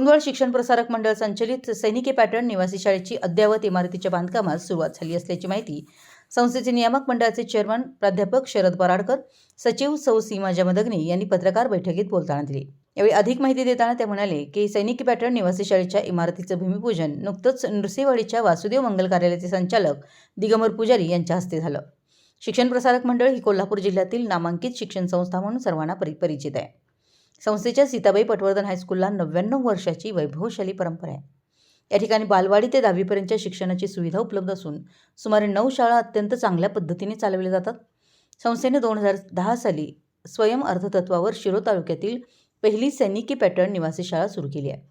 कुरुंदवाड शिक्षण प्रसारक मंडळ संचलित सैनिकी पॅटर्न निवासी शाळेची अद्ययावत इमारतीच्या बांधकामास सुरुवात झाली असल्याची माहिती संस्थेचे नियामक मंडळाचे चेअरमन प्राध्यापक शरद पराडकर सचिव सौ सीमा जमदग्नी यांनी पत्रकार बैठकीत बोलताना दिली. यावेळी अधिक माहिती देताना ते म्हणाले की सैनिकी पॅटर्न निवासी शाळेच्या इमारतीचं भूमिपूजन नुकतंच नृसिंहवाडीच्या वासुदेव मंगल कार्यालयाचे संचालक दिगंबर पुजारी यांच्या हस्ते झालं. शिक्षण प्रसारक मंडळ ही कोल्हापूर जिल्ह्यातील नामांकित शिक्षण संस्था म्हणून सर्वांना परि परिचित आहे. संस्थेच्या सीताबाई पटवर्धन हायस्कूलला नव्याण्णव वर्षाची वैभवशाली परंपरा आहे. या ठिकाणी बालवाडी ते दहावीपर्यंतच्या शिक्षणाची सुविधा उपलब्ध असून सुमारे नऊ शाळा अत्यंत चांगल्या पद्धतीने चालवल्या जातात. संस्थेने दोन हजार दहा साली स्वयं अर्थतत्वावर शिरो तालुक्यातील पहिली सैनिकी पॅटर्न निवासी शाळा सुरू केली आहे.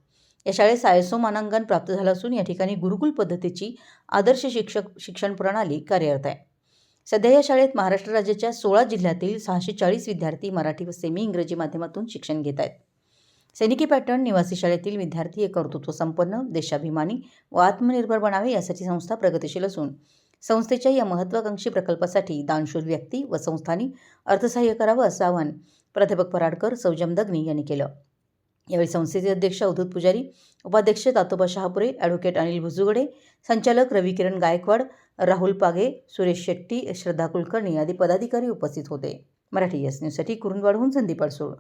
या शाळेत सायसो मानांकन प्राप्त झालं असून या ठिकाणी गुरुकुल पद्धतीची आदर्श शिक्षक शिक्षण प्रणाली कार्यरत आहे. सध्या या शाळेत महाराष्ट्र राज्याच्या सोळा जिल्ह्यातील सहाशे चाळीस विद्यार्थी मराठी व सेमी इंग्रजी माध्यमातून शिक्षण घेत आहेत. सैनिकी पॅटर्न निवासी शाळेतील विद्यार्थी हे कर्तृत्व संपन्न देशाभिमानी व आत्मनिर्भर बनावे यासाठी संस्था प्रगतिशील असून संस्थेच्या या महत्त्वाकांक्षी प्रकल्पासाठी दानशूर व्यक्ती व संस्थांनी अर्थसहाय्य करावं असं आवाहन प्राध्यापक पराडकर सौजम दगनी यांनी केलं. यावेळी संस्थेचे अध्यक्ष अवधूत पुजारी उपाध्यक्ष तातोबा शहापुरे ॲडव्होकेट अनिल भुजुगडे संचालक रविकिरण गायकवाड राहुल पागे सुरेश शेट्टी श्रद्धा कुलकर्णी आदी पदाधिकारी उपस्थित होते. मराठी एस न्यूजसाठी कुरुंदवाडहून संदीप अडसूळ.